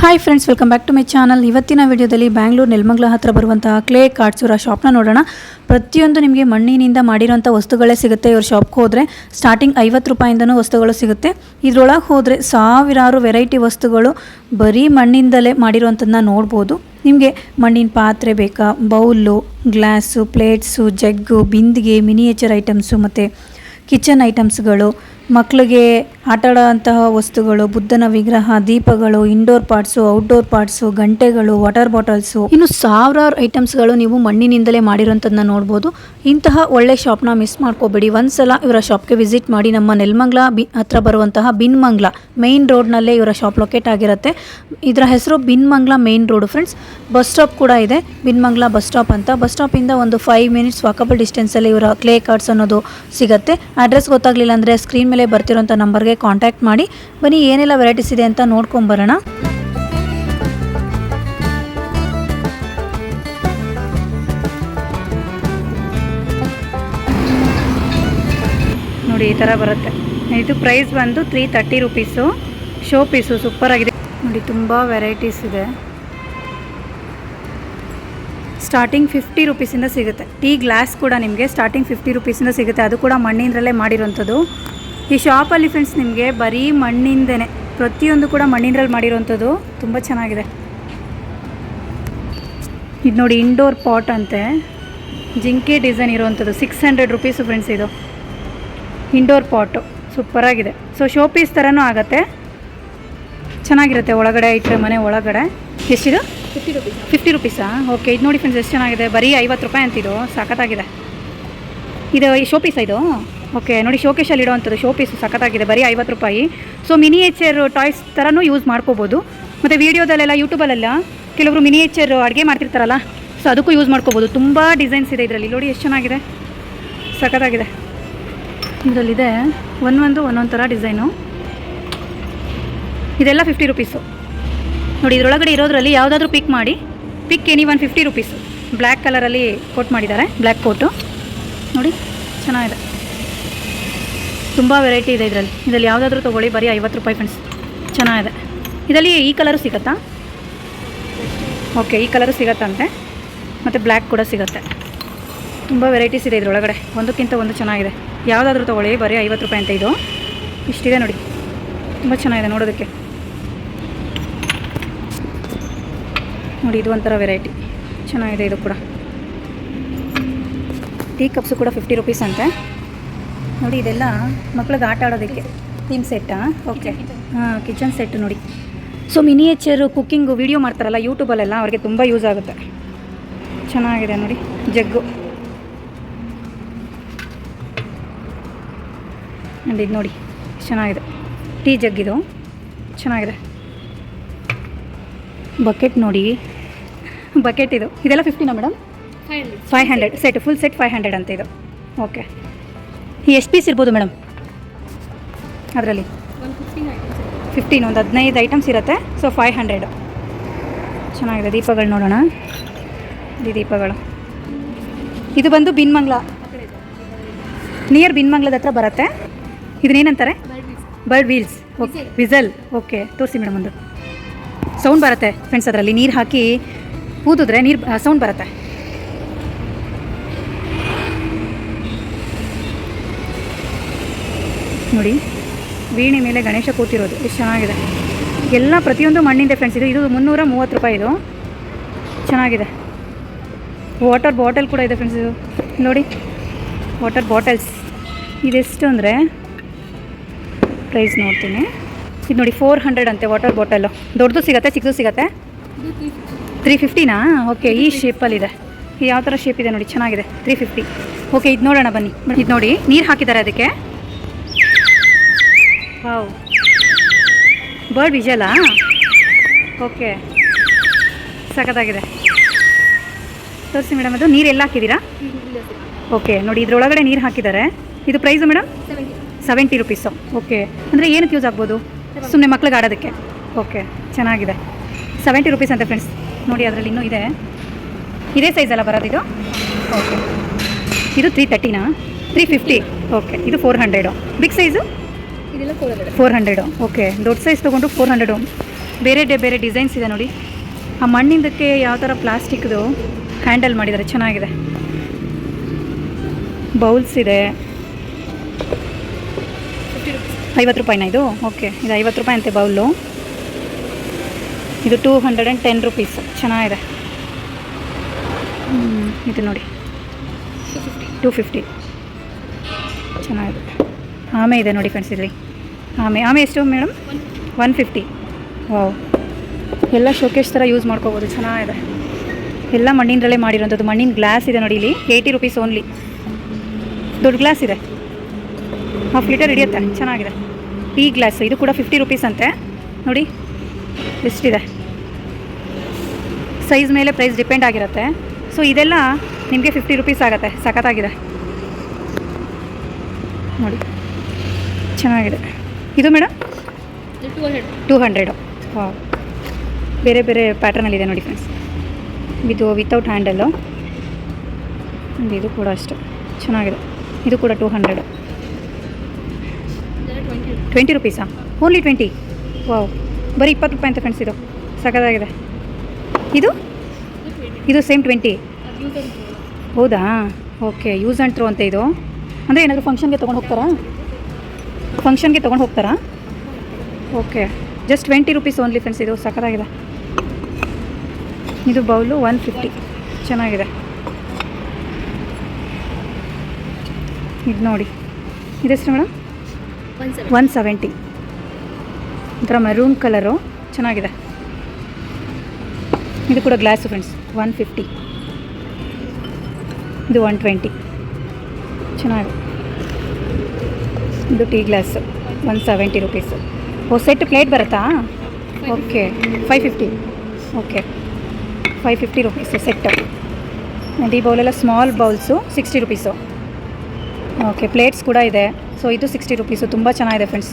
Hi friends welcome back to my channel ಇವತ್ತಿನ ವಿಡಿಯೋದಲ್ಲಿ ಬ್ಯಾಂಗ್ಳೂರು ನೆಲಮಂಗ್ಲ ಹತ್ರ ಬರುವಂತಹ ಕ್ಲೇ ಕಾರ್ಡ್ಸೂರ ಶಾಪ್ನ ನೋಡೋಣ. ಪ್ರತಿಯೊಂದು ನಿಮಗೆ ಮಣ್ಣಿನಿಂದ ಮಾಡಿರೋಂಥ ವಸ್ತುಗಳೇ ಸಿಗುತ್ತೆ ಇವ್ರ ಶಾಪ್ಗೆ ಹೋದರೆ. ಸ್ಟಾರ್ಟಿಂಗ್ ಐವತ್ತು ರೂಪಾಯಿಂದನೂ ವಸ್ತುಗಳು ಸಿಗುತ್ತೆ. ಇದರೊಳಗೆ ಹೋದರೆ ಸಾವಿರಾರು ವೆರೈಟಿ ವಸ್ತುಗಳು ಬರೀ ಮಣ್ಣಿಂದಲೇ ಮಾಡಿರುವಂಥದ್ದನ್ನ ನೋಡ್ಬೋದು. ನಿಮಗೆ ಮಣ್ಣಿನ ಪಾತ್ರೆ ಬೇಕಾ? ಬೌಲು, ಗ್ಲಾಸು, ಪ್ಲೇಟ್ಸು, ಜಗ್ಗು, ಬಿಂದಿಗೆ ಮಿನಿಯೇಚರ್ ಐಟಮ್ಸು ಮತ್ತು ಕಿಚನ್ ಐಟಮ್ಸ್ಗಳು ಮಕ್ಕಳಿಗೆ ಆಟ ಆಡೋಂತಹ ವಸ್ತುಗಳು, ಬುದ್ಧನ ವಿಗ್ರಹ, ದೀಪಗಳು ಇಂಡೋರ್ ಪಾರ್ಟ್ಸು ಔಟ್ಡೋರ್ ಪಾರ್ಟ್ಸು ಗಂಟೆಗಳು ವಾಟರ್ ಬಾಟಲ್ಸು ಇನ್ನು ಸಾವಿರಾರು ಐಟಮ್ಸ್ಗಳು ನೀವು ಮಣ್ಣಿನಿಂದಲೇ ಮಾಡಿರೋಂಥದ್ದನ್ನ ನೋಡ್ಬೋದು. ಇಂತಹ ಒಳ್ಳೆ ಶಾಪ್ನ ಮಿಸ್ ಮಾಡ್ಕೋಬೇಡಿ. ಒಂದ್ಸಲ ಇವರ ಶಾಪ್ಗೆ ವಿಸಿಟ್ ಮಾಡಿ ನಮ್ಮ ನೆಲ್ಮಂಗ್ಲ ಬಿ ಹತ್ರ ಬರುವಂತಹ ಬಿನ್ಮಂಗ್ಲ ಮೇನ್ ರೋಡ್ನಲ್ಲೇ ಇವರ ಶಾಪ್ ಲೊಕೇಟ್ ಆಗಿರುತ್ತೆ. ಇದರ ಹೆಸರು Binnamangala main road friends bus stop ಕೂಡ ಇದೆ. ಬಿನ್ಮಂಗ್ಲ ಬಸ್ ಸ್ಟಾಪ್ ಅಂತ. ಬಸ್ ಸ್ಟಾಪಿಂದ ಒಂದು ಫೈವ್ ಮಿನಿಟ್ಸ್ ವಾಕಬಲ್ ಡಿಸ್ಟೆನ್ಸಲ್ಲಿ ಇವರ ಕ್ಲೇ ಕಾರ್ಡ್ಸ್ ಅನ್ನೋದು ಸಿಗುತ್ತೆ. ಅಡ್ರೆಸ್ ಗೊತ್ತಾಗಲಿಲ್ಲ ಅಂದರೆ ಸ್ಕ್ರೀನ್ ಬರ್ತಿರೋಂಥ ನಂಬರ್ಗೆ ಕಾಂಟ್ಯಾಕ್ಟ್ ಮಾಡಿ. ಬನ್ನಿ, ಏನೆಲ್ಲ ವೆರೈಟೀಸ್ ಇದೆ ಅಂತ ನೋಡ್ಕೊಂಬರೋಣ. ನೋಡಿ, ಈ ಥರ ಬರುತ್ತೆ. ಇದು ಪ್ರೈಸ್ ಬಂದು three thirty rupees. Show piece super ಆಗಿದೆ. ನೋಡಿ, ತುಂಬ ವೆರೈಟೀಸ್ ಇದೆ. ಸ್ಟಾರ್ಟಿಂಗ್ ಫಿಫ್ಟಿ ರುಪೀಸಿಂದ ಸಿಗುತ್ತೆ. ಟೀ ಗ್ಲಾಸ್ ಕೂಡ ನಿಮಗೆ ಸ್ಟಾರ್ಟಿಂಗ್ ಫಿಫ್ಟಿ ರುಪೀಸಿಂದ ಸಿಗುತ್ತೆ. ಅದು ಕೂಡ ಮಣ್ಣಿಂದಲೇ ಮಾಡಿರೋಂಥದ್ದು ಈ ಶಾಪಲ್ಲಿ ಫ್ರೆಂಡ್ಸ್ ನಿಮಗೆ ಬರೀ ಮಣ್ಣಿಂದನೇ ಪ್ರತಿಯೊಂದು ಕೂಡ ಮಣ್ಣಿನಲ್ಲಿ ಮಾಡಿರೋವಂಥದ್ದು ತುಂಬ ಚೆನ್ನಾಗಿದೆ. ಇದು ನೋಡಿ ಇಂಡೋರ್ ಪಾಟ್ ಅಂತೆ. ಜಿಂಕೆ ಡಿಸೈನ್ ಇರುವಂಥದ್ದು ಸಿಕ್ಸ್ ಹಂಡ್ರೆಡ್ ರುಪೀಸು ಫ್ರೆಂಡ್ಸ್ ಇದು. ಇಂಡೋರ್ ಪಾಟು ಸೂಪರಾಗಿದೆ ಸೊ ಶೋ ಪೀಸ್ ಥರನೂ ಆಗುತ್ತೆ. ಚೆನ್ನಾಗಿರುತ್ತೆ ಒಳಗಡೆ ಇಟ್ಟರೆ ಮನೆ ಒಳಗಡೆ. ಎಷ್ಟಿದು? ಫಿಫ್ಟಿ ರುಪೀಸ್ ಫಿಫ್ಟಿ ರುಪೀಸಾ ಓಕೆ ಇದು ನೋಡಿ ಫ್ರೆಂಡ್ಸ್ ಎಷ್ಟು ಚೆನ್ನಾಗಿದೆ. ಬರೀ ಐವತ್ತು ರೂಪಾಯಿ ಅಂತಿದು. ಸಾಕತ್ತಾಗಿದೆ. ಇದು ಈ ಶೋ ಪೀಸಾ ಇದು? ಓಕೆ, ನೋಡಿ ಶೋಕೇಶಲ್ಲಿ ಇಡೋವಂಥದ್ದು ಶೋ ಪೀಸು ಸಖತ್ತಾಗಿದೆ, ಬರೀ ಐವತ್ತು ರೂಪಾಯಿ. ಸೊ ಮಿನಿಯೇಚರ್ ಟಾಯ್ಸ್ ಥರನೂ ಯೂಸ್ ಮಾಡ್ಕೋಬೋದು. ಮತ್ತು ವೀಡಿಯೋದಲ್ಲೆಲ್ಲ ಯೂಟ್ಯೂಬಲ್ಲೆಲ್ಲ ಕೆಲವರು ಮಿನಿಯೇಚರ್ ಅಡುಗೆ ಮಾಡ್ತಿರ್ತಾರಲ್ಲ ಸೊ ಅದಕ್ಕೂ ಯೂಸ್ ಮಾಡ್ಕೋಬೋದು. ತುಂಬ ಡಿಸೈನ್ಸ್ ಇದೆ ಇದರಲ್ಲಿ. ನೋಡಿ ಎಷ್ಟು ಚೆನ್ನಾಗಿದೆ. ಸಖತ್ತಾಗಿದೆ. ಇದರಲ್ಲಿದೆ ಒಂದೊಂದು ಒಂದೊಂದು ಥರ ಡಿಸೈನು ಇದೆಲ್ಲ ಫಿಫ್ಟಿ ರುಪೀಸು ನೋಡಿ, ಇದರೊಳಗಡೆ ಇರೋದ್ರಲ್ಲಿ ಯಾವುದಾದ್ರೂ ಪಿಕ್ ಮಾಡಿ pick any one fifty rupees black ಕಲರಲ್ಲಿ ಕೋಟ್ ಮಾಡಿದ್ದಾರೆ ಬ್ಲ್ಯಾಕ್ ಕೋಟು ನೋಡಿ, ಚೆನ್ನಾಗಿದೆ. ತುಂಬ ವೆರೈಟಿ ಇದೆ ಇದರಲ್ಲಿ. ಇದರಲ್ಲಿ ಯಾವುದಾದ್ರೂ ತೊಗೊಳ್ಳಿ, ಬರೀ ಐವತ್ತು ರೂಪಾಯಿ ಫ್ರೆಂಡ್ಸ್ ಚೆನ್ನಾಗಿದೆ. ಇದರಲ್ಲಿ ಈ ಕಲರು ಸಿಗುತ್ತಾ? ಓಕೆ ಈ ಕಲರು ಸಿಗತ್ತಂತೆ. ಮತ್ತು ಬ್ಲ್ಯಾಕ್ ಕೂಡ ಸಿಗುತ್ತೆ. ತುಂಬ ವೆರೈಟೀಸ್ ಇದೆ ಇದರೊಳಗಡೆ. ಒಂದಕ್ಕಿಂತ ಒಂದು ಚೆನ್ನಾಗಿದೆ. ಯಾವುದಾದ್ರೂ ತೊಗೊಳ್ಳಿ, ಬರೀ ಐವತ್ತು ರೂಪಾಯಿ ಅಂತ ಇದು. ಇಷ್ಟಿದೆ ನೋಡಿ. ತುಂಬ ಚೆನ್ನಾಗಿದೆ ನೋಡೋದಕ್ಕೆ. ನೋಡಿ, ಇದು ಒಂಥರ ವೆರೈಟಿ ಚೆನ್ನಾಗಿದೆ ಇದು ಕೂಡ. ಟೀ ಕಪ್ಸು ಕೂಡ ಫಿಫ್ಟಿ ರುಪೀಸ್ ಅಂತೆ. ನೋಡಿ ಇದೆಲ್ಲ ಮಕ್ಳಿಗೆ ಆಟ ಆಡೋದಕ್ಕೆ ಥೀಮ್ ಸೆಟ್ಟಾ ಓಕೆ ಹಾಂ ಕಿಚನ್ ಸೆಟ್ ನೋಡಿ. ಸೊ ಮಿನಿಯೇಚರು ಕುಕ್ಕಿಂಗು ವೀಡಿಯೋ ಮಾಡ್ತಾರಲ್ಲ ಯೂಟ್ಯೂಬಲ್ಲೆಲ್ಲ ಅವ್ರಿಗೆ ತುಂಬ ಯೂಸ್ ಆಗುತ್ತೆ. ಚೆನ್ನಾಗಿದೆ ನೋಡಿ ಜಗ್ಗು. ನೋಡಿ ಇದು ನೋಡಿ ಚೆನ್ನಾಗಿದೆ. ಟೀ ಜಗ್ಗಿದು ಚೆನ್ನಾಗಿದೆ. ಬಕೆಟ್ ನೋಡಿ. ಬಕೆಟ್ ಇದು. ಇದೆಲ್ಲ ಫಿಫ್ಟಿನಾ madam five hundred set full set five hundred ಅಂತ ಇದು. ಓಕೆ ಎಷ್ಟು ಪೀಸ್ ಇರ್ಬೋದು ಮೇಡಮ್. ಅದರಲ್ಲಿ. ಫಿಫ್ಟೀನ್ ಒಂದು ಹದಿನೈದು ಐಟಮ್ಸ್ ಇರುತ್ತೆ. ಸೊ ಫೈವ್ ಹಂಡ್ರೆಡ್ ಚೆನ್ನಾಗಿದೆ. ದೀಪಗಳು ನೋಡೋಣ. ಇದು ದೀಪಗಳು. ಇದು ಬಂದು ಬಿನ್ಮಂಗ್ಲ. ನಿಯರ್ ಬಿನ್ಮಂಗ್ಲದ ಹತ್ರ ಬರುತ್ತೆ. ಇದನ್ನೇನಂತಾರೆ? Bird wheels okay whistle okay ತೋರಿಸಿ ಮೇಡಮ್ ಒಂದು. ಸೌಂಡ್ ಬರುತ್ತೆ ಫ್ರೆಂಡ್ಸ್ ಅದರಲ್ಲಿ. ನೀರು ಹಾಕಿ ಊದಿದ್ರೆ ನೀರು ಸೌಂಡ್ ಬರುತ್ತೆ. ನೋಡಿ, ವೀಣೆ ಮೇಲೆ ಗಣೇಶ ಕೂತಿರೋದು. ಎಷ್ಟು ಚೆನ್ನಾಗಿದೆ. ಎಲ್ಲ ಪ್ರತಿಯೊಂದು ಮಣ್ಣಿಂದ ಫ್ರೆಂಡ್ಸ್ ಇದು ಇದು ಮುನ್ನೂರ ಮೂವತ್ತು ರೂಪಾಯಿ ಇದು. ಚೆನ್ನಾಗಿದೆ. ವಾಟರ್ ಬಾಟಲ್ ಕೂಡ ಇದೆ ಫ್ರೆಂಡ್ಸ್ ಇದು. ನೋಡಿ ವಾಟರ್ ಬಾಟಲ್ಸ್ ಇದೆಷ್ಟು ಅಂದರೆ ಪ್ರೈಸ್ ನೋಡ್ತೀನಿ. ಇದು ನೋಡಿ ಫೋರ್ ಹಂಡ್ರೆಡ್ ಅಂತೆ ವಾಟರ್ ಬಾಟಲು ದೊಡ್ಡದು ಸಿಗುತ್ತೆ, ಚಿಕ್ಕದು ಸಿಗುತ್ತೆ? ತ್ರೀ ಫಿಫ್ಟಿನಾ ಓಕೆ ಈ ಶೇಪಲ್ಲಿದೆ ಯಾವ ಥರ ಶೇಪ್ ಇದೆ ನೋಡಿ, ಚೆನ್ನಾಗಿದೆ. ತ್ರೀ ಫಿಫ್ಟಿ ಓಕೆ ಇದು ನೋಡೋಣ ಬನ್ನಿ. ಇದು ನೋಡಿ, ನೀರು ಹಾಕಿದ್ದಾರೆ ಅದಕ್ಕೆ. ವಾವ್ ಬರ್ಡ್ ವಿಜಲಾ ಓಕೆ ಸಖತ್ತಾಗಿದೆ. ತೋರಿಸಿ ಮೇಡಮ್ ಅದು. ನೀರು ಎಲ್ಲ ಹಾಕಿದ್ದೀರಾ? ಓಕೆ ನೋಡಿ, ಇದ್ರೊಳಗಡೆ ನೀರು ಹಾಕಿದ್ದಾರೆ. ಇದು price madam? Seventy rupees okay ಅಂದರೆ ಏನಕ್ಕೆ ಯೂಸ್ ಆಗ್ಬೋದು? ಸುಮ್ಮನೆ ಮಕ್ಳಿಗೆ ಆಡೋದಕ್ಕೆ. ಓಕೆ ಚೆನ್ನಾಗಿದೆ. ಸೆವೆಂಟಿ ರುಪೀಸ್ ಅಂತ ಫ್ರೆಂಡ್ಸ್ ನೋಡಿ, ಅದರಲ್ಲಿ ಇನ್ನೂ ಇದೆ. ಇದೇ ಸೈಜಲ್ಲ ಇದು? ಓಕೆ ಇದು ತ್ರೀ ತರ್ಟಿನಾ ತ್ರೀ ಫಿಫ್ಟಿ ಓಕೆ ಇದು four hundred big size four hundred okay ದೊಡ್ಡ ಸೈಜ್ ತೊಗೊಂಡು ಫೋರ್ ಹಂಡ್ರೆಡು ಬೇರೆ ಡೇ ಬೇರೆ ಡಿಸೈನ್ಸ್ ಇದೆ ನೋಡಿ. ಆ ಮಣ್ಣಿಂದಕ್ಕೆ ಯಾವ ಥರ ಪ್ಲಾಸ್ಟಿಕ್ದು ಹ್ಯಾಂಡಲ್ ಮಾಡಿದ್ದಾರೆ ಚೆನ್ನಾಗಿದೆ. ಬೌಲ್ಸ್ ಇದೆ. ಐವತ್ತು ರೂಪಾಯಿನ ಇದು? ಓಕೆ ಇದು ಐವತ್ತು ರೂಪಾಯಿ ಅಂತೆ ಬೌಲು ಇದು two hundred and ten rupees ಚೆನ್ನಾಗಿದೆ. ಇದು ನೋಡಿ. ಟು ಫಿಫ್ಟಿ ಟೂ ಫಿಫ್ಟಿ ಚೆನ್ನಾಗಿದೆ. ಆಮೆ ಇದೆ ನೋಡಿ ಫ್ರೆಂಡ್ಸ್ ಇಲ್ಲಿ. ಆಮೆ ಆಮೆ ಎಷ್ಟು ಮೇಡಮ್? One fifty. ವಾವ್. ಎಲ್ಲ ಶೋಕೇಶ್ ಥರ ಯೂಸ್ ಮಾಡ್ಕೋಬೋದು ಚೆನ್ನಾಗಿದೆ. ಎಲ್ಲ ಮಣ್ಣಿನದಲ್ಲೇ ಮಾಡಿರೋಂಥದ್ದು. ಮಣ್ಣಿನ ಗ್ಲಾಸ್ ಇದೆ ನೋಡಿ ಇಲ್ಲಿ ಏಯ್ಟಿ ರುಪೀಸ್ ಓನ್ಲಿ ದೊಡ್ಡ ಗ್ಲಾಸ್ ಇದೆ. ಹಾಫ್ ಲೀಟರ್ ಹಿಡಿಯುತ್ತೆ ಚೆನ್ನಾಗಿದೆ. ಟೀ ಗ್ಲಾಸ್ ಇದು ಕೂಡ ಫಿಫ್ಟಿ ರುಪೀಸ್ ಅಂತೆ. ನೋಡಿ ಎಷ್ಟಿದೆ ಸೈಜ್ ಮೇಲೆ ಪ್ರೈಸ್ ಡಿಪೆಂಡ್ ಆಗಿರುತ್ತೆ. ಸೊ ಇದೆಲ್ಲ ನಿಮಗೆ ಫಿಫ್ಟಿ ರುಪೀಸ್ ಆಗುತ್ತೆ. ಸಖತ್ತಾಗಿದೆ. ನೋಡಿ ಚೆನ್ನಾಗಿದೆ. ಇದು ಮೇಡಮ್? ಟು ಹಂಡ್ರೆಡ್ ವಾವ್ ಬೇರೆ ಬೇರೆ ಪ್ಯಾಟರ್ನಲ್ಲಿದೆ ನೋಡಿ ಫ್ರೆಂಡ್ಸ್ ಇದು ವಿತೌಟ್ ಹ್ಯಾಂಡಲ್ಲು ಇದು ಕೂಡ ಅಷ್ಟೆ. ಚೆನ್ನಾಗಿದೆ. ಇದು ಕೂಡ ಟೂ ಹಂಡ್ರೆಡು ಟ್ವೆಂಟಿ ರುಪೀಸಾ ಓನ್ಲಿ ಟ್ವೆಂಟಿ ವಾವ್ ಬರೀ ಇಪ್ಪತ್ತು ರೂಪಾಯಿ ಅಂತ ಫ್ರೆಂಡ್ಸ್ ಇದು. ಸಖತ್ತಾಗಿದೆ. ಇದು? ಇದು ಸೇಮ್ ಟ್ವೆಂಟಿ ಹೌದಾ? ಓಕೆ ಯೂಸ್ ಆ್ಯಂಡ್ ಥ್ರೋ ಅಂತ ಇದು. ಅಂದರೆ ಏನಾದರೂ ಫಂಕ್ಷನ್ಗೆ ತೊಗೊಂಡು ಹೋಗ್ತಾರಾ? ಫಂಕ್ಷನ್ಗೆ ತೊಗೊಂಡು ಹೋಗ್ತಾರಾ? Okay. Just twenty rupees only friends ಇದು ಸಖತ್ತಾಗಿದೆ. ಇದು ಬೌಲು ಒನ್ ಫಿಫ್ಟಿ ಚೆನ್ನಾಗಿದೆ. ಇದು ನೋಡಿ. ಇದೆಷ್ಟು ಮೇಡಮ್? ಒನ್ ಸೆವೆಂಟಿ ಒಂಥರ ಮೆರೂನ್ ಕಲರು ಚೆನ್ನಾಗಿದೆ. ಇದು ಕೂಡ ಗ್ಲಾಸು ಫ್ರೆಂಡ್ಸ್ ಒನ್ ಫಿಫ್ಟಿ ಇದು ಒನ್ ಟ್ವೆಂಟಿ ಚೆನ್ನಾಗಿದೆ. ಇದು tea glass one seventy rupees ಓ ಸೆಟ್ ಪ್ಲೇಟ್ ಬರುತ್ತಾ? Okay five fifty okay five fifty rupees set and ಈ ಬೌಲೆಲ್ಲ small bowls sixty rupees okay plates ಕೂಡ ಇದೆ. ಸೊ ಇದು ಸಿಕ್ಸ್ಟಿ ರುಪೀಸು ತುಂಬ ಚೆನ್ನಾಗಿದೆ friends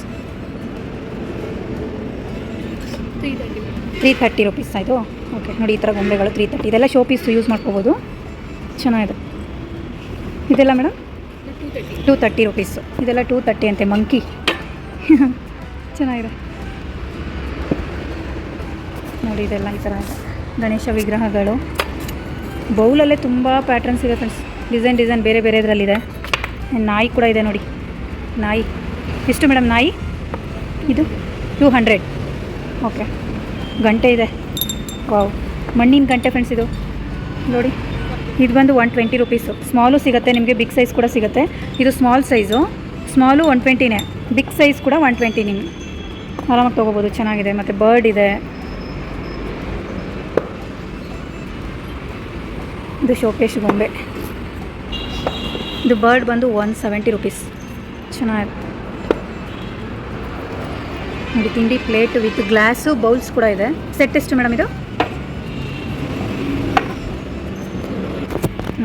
three thirty thirty rupees ಇದು ಓಕೆ ನೋಡಿ ಈ ಥರ ಗೊಂಬೆಗಳು ತ್ರೀ ತರ್ಟಿ ಇದೆಲ್ಲ ಶೋ ಪೀಸ್ ಯೂಸ್ ಮಾಡ್ಕೋಬೋದು. ಚೆನ್ನಾಗಿದೆ. ಇದೆಲ್ಲ ಮೇಡಮ್ ಟು ತರ್ಟಿ ರುಪೀಸು ಇದೆಲ್ಲ ಟೂ ತರ್ಟಿ ಅಂತೆ ಮಂಕಿ ಚೆನ್ನಾಗಿದೆ. ನೋಡಿ, ಇದೆಲ್ಲ ಈ ಥರ ಗಣೇಶ ವಿಗ್ರಹಗಳು. ಬೌಲಲ್ಲೇ ತುಂಬ ಪ್ಯಾಟ್ರನ್ಸ್ ಇದೆ ಫ್ರೆಂಡ್ಸ್ ಡಿಸೈನ್ ಡಿಸೈನ್ ಬೇರೆ ಬೇರೆ ಇದರಲ್ಲಿದೆ. ನಾಯಿ ಕೂಡ ಇದೆ ನೋಡಿ. ನಾಯಿ. ಎಷ್ಟು ಮೇಡಮ್ ನಾಯಿ? ಇದು ಟೂ ಹಂಡ್ರೆಡ್ ಓಕೆ ಗಂಟೆ ಇದೆ. ವಾವ್ ಮಣ್ಣಿನ ಗಂಟೆ ಫ್ರೆಂಡ್ಸ್ ಇದು. ನೋಡಿ. ಇದು ಬಂದು ಒನ್ ಟ್ವೆಂಟಿ ರುಪೀಸು ಸ್ಮಾಲು ಸಿಗುತ್ತೆ, ನಿಮಗೆ ಬಿಗ್ ಸೈಜ್ ಕೂಡ ಸಿಗುತ್ತೆ. ಇದು ಸ್ಮಾಲ್ ಸೈಜು ಸ್ಮಾಲು ಒನ್ ಟ್ವೆಂಟಿನೇ ಬಿಗ್ ಸೈಜ್ ಕೂಡ ಒನ್ ಟ್ವೆಂಟಿ ನಿಮಗೆ ಆರಾಮಾಗಿ ತೊಗೋಬೋದು, ಚೆನ್ನಾಗಿದೆ. ಮತ್ತು ಬರ್ಡ್ ಇದೆ. ಇದು ಶೋಕೇಶ್ ಗೊಂಬೆ. ಇದು ಬರ್ಡ್ ಬಂದು ಒನ್ ಸೆವೆಂಟಿ ರುಪೀಸ್ ಚೆನ್ನಾಗಿದೆ ನೋಡಿ, ತಿಂಡಿ ಪ್ಲೇಟ್ ವಿತ್ ಗ್ಲಾಸು ಬೌಲ್ಸ್ ಕೂಡ ಇದೆ. ಸೆಟ್ ಎಷ್ಟು ಮೇಡಮ್ ಇದು?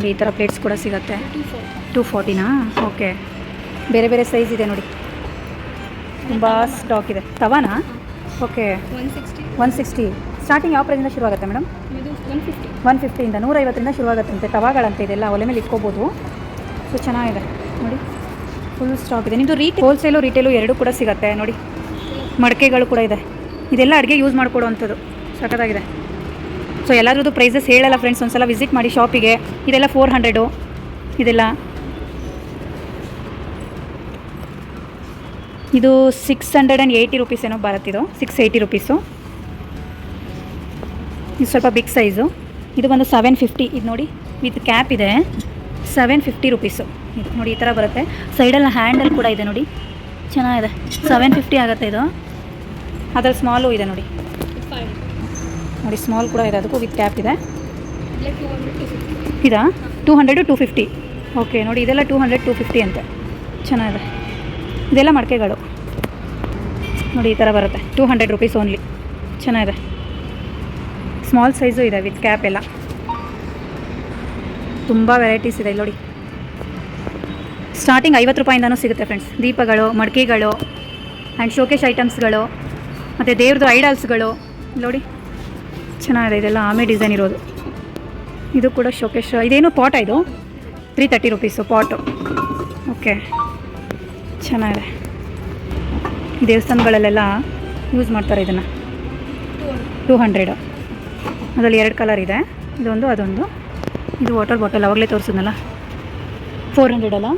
ನೋಡಿ ಈ ಥರ ಪ್ಲೇಟ್ಸ್ ಕೂಡ ಸಿಗುತ್ತೆ? ಟು ಫೋರ್ ಟೂ ಫೋರ್ಟಿನಾ ಓಕೆ ಬೇರೆ ಬೇರೆ ಸೈಜ್ ಇದೆ ನೋಡಿ. ತುಂಬ ಸ್ಟಾಕ್ ಇದೆ. ತವಾನಾ? Okay one sixty one sixty starting ಯಾವ ಪ್ರೈಸಿಂದ ಶುರುವಾಗುತ್ತೆ ಮೇಡಮ್ ಇದು ಒನ್ ಫಿಫ್ಟಿ ಒನ್ ಫಿಫ್ಟಿಯಿಂದ ನೂರೈವತ್ತರಿಂದ ಶುರುವಾಗುತ್ತಂತೆ. ತವಾಗಳಂತೆ ಇದೆಲ್ಲ ಒಲೆ ಮೇಲೆ ಇಟ್ಕೋಬೋದು. ಸೊ ಚೆನ್ನಾಗಿದೆ. ನೋಡಿ. ಫುಲ್ ಸ್ಟಾಕ್ ಇದೆ. ನಿಮ್ಮದು ರೀಟ್ ಹೋಲ್ಸೇಲು ರಿಟೇಲು ಎರಡೂ ಕೂಡ ಸಿಗುತ್ತೆ. ನೋಡಿ. ಮಡಕೆಗಳು ಕೂಡ ಇದೆ. ಇದೆಲ್ಲ ಅಡುಗೆ ಯೂಸ್ ಮಾಡಿಕೊಡುವಂಥದ್ದು. ಸಖತ್ತಾಗಿದೆ. ಸೊ ಎಲ್ಲರದ್ದು ಪ್ರೈಸಸ್ ಹೇಳಲ್ಲ ಫ್ರೆಂಡ್ಸ್ ಒಂದ್ಸಲ ವಿಸಿಟ್ ಮಾಡಿ ಶಾಪಿಗೆ ಇದೆಲ್ಲ ಫೋರ್ ಹಂಡ್ರೆಡು ಇದೆಲ್ಲ. ಇದು six hundred and eighty rupees ಏನೋ ಬರುತ್ತಿದು ಸಿಕ್ಸ್ ಏಯ್ಟಿ ರುಪೀಸು ಇದು ಸ್ವಲ್ಪ ಬಿಗ್ ಸೈಜು ಇದು ಬಂದು ಸೆವೆನ್ ಫಿಫ್ಟಿ ಇದು ನೋಡಿ, ವಿತ್ ಕ್ಯಾಪ್ ಇದೆ. ಸೆವೆನ್ ಫಿಫ್ಟಿ ರುಪೀಸು ಇದು ನೋಡಿ, ಈ ಥರ ಬರುತ್ತೆ. ಸೈಡಲ್ಲಿ ಹ್ಯಾಂಡಲ್ ಕೂಡ ಇದೆ ನೋಡಿ. ಚೆನ್ನಾಗಿದೆ. ಸೆವೆನ್ ಫಿಫ್ಟಿ ಆಗುತ್ತೆ ಇದು. ಅದ್ರಲ್ಲಿ ಸ್ಮಾಲು ಇದೆ ನೋಡಿ. ನೋಡಿ ಸ್ಮಾಲ್ ಕೂಡ ಇದೆ. ಅದಕ್ಕೂ ವಿತ್ ಕ್ಯಾಪ್ ಇದೆ. ಇದಾ? Two hundred two fifty okay ನೋಡಿ, ಇದೆಲ್ಲ ಟೂ ಹಂಡ್ರೆಡ್ ಟೂ ಫಿಫ್ಟಿ ಅಂತೆ. ಚೆನ್ನಾಗಿದೆ. ಇದೆಲ್ಲ ಮಡಕೆಗಳು. ನೋಡಿ, ಈ ಥರ ಬರುತ್ತೆ. ಟೂ ಹಂಡ್ರೆಡ್ ರುಪೀಸ್ ಓನ್ಲಿ ಚೆನ್ನಾಗಿದೆ. ಸ್ಮಾಲ್ ಸೈಜು ಇದೆ ವಿತ್ ಕ್ಯಾಪ್ ಎಲ್ಲ. ತುಂಬ ವೆರೈಟೀಸ್ ಇದೆ ನೋಡಿ. ಸ್ಟಾರ್ಟಿಂಗ್ ಐವತ್ತು ರೂಪಾಯಿಂದನೂ ಸಿಗುತ್ತೆ ಫ್ರೆಂಡ್ಸ್ ದೀಪಗಳು, ಮಡಕೆಗಳು ಆ್ಯಂಡ್ ಶೋಕೇಶ್ ಐಟಮ್ಸ್ಗಳು ಮತ್ತು ದೇವ್ರದ್ದು ಐಡಲ್ಸ್ಗಳು ನೋಡಿ. ಚೆನ್ನಾಗಿದೆ, ಇದೆಲ್ಲ ಆಮೆ ಡಿಸೈನ್ ಇರೋದು. ಇದು ಕೂಡ ಶೋಕೇಶ್ ಇದೇನು ಪಾಟ ಇದು? Three thirty rupees pot okay ಚೆನ್ನಾಗಿದೆ. ದೇವಸ್ಥಾನಗಳಲ್ಲೆಲ್ಲ ಯೂಸ್ ಮಾಡ್ತಾರೆ ಇದನ್ನು. ಟೂ ಹಂಡ್ರೆಡು ಅದರಲ್ಲಿ ಎರಡು ಕಲರ್ ಇದೆ. ಇದೊಂದು, ಅದೊಂದು. ಇದು ವಾಟರ್ ಬಾಟಲ್ ಅವಾಗಲೇ ತೋರಿಸಿದ್ನಲ್ಲ? ಫೋರ್ ಹಂಡ್ರೆಡಲ್ಲ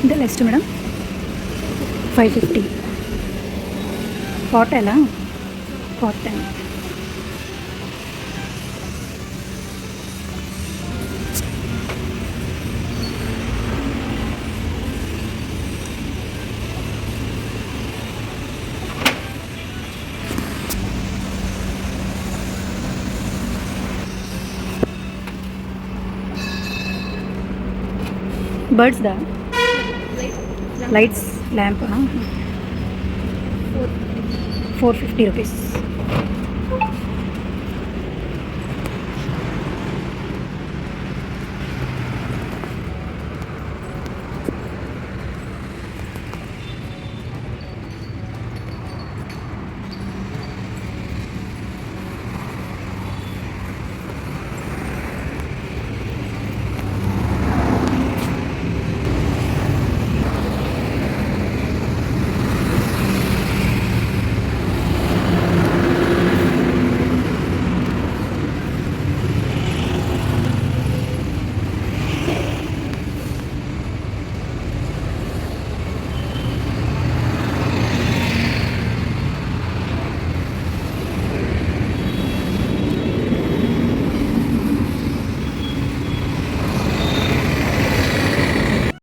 అంటే లెస్ట్ మేడం ఫైవ్ ఫిఫ్టీ. కాటేలా కాటన్ బర్డ్స్దా Light. Lights lamp Four. Four fifty rupees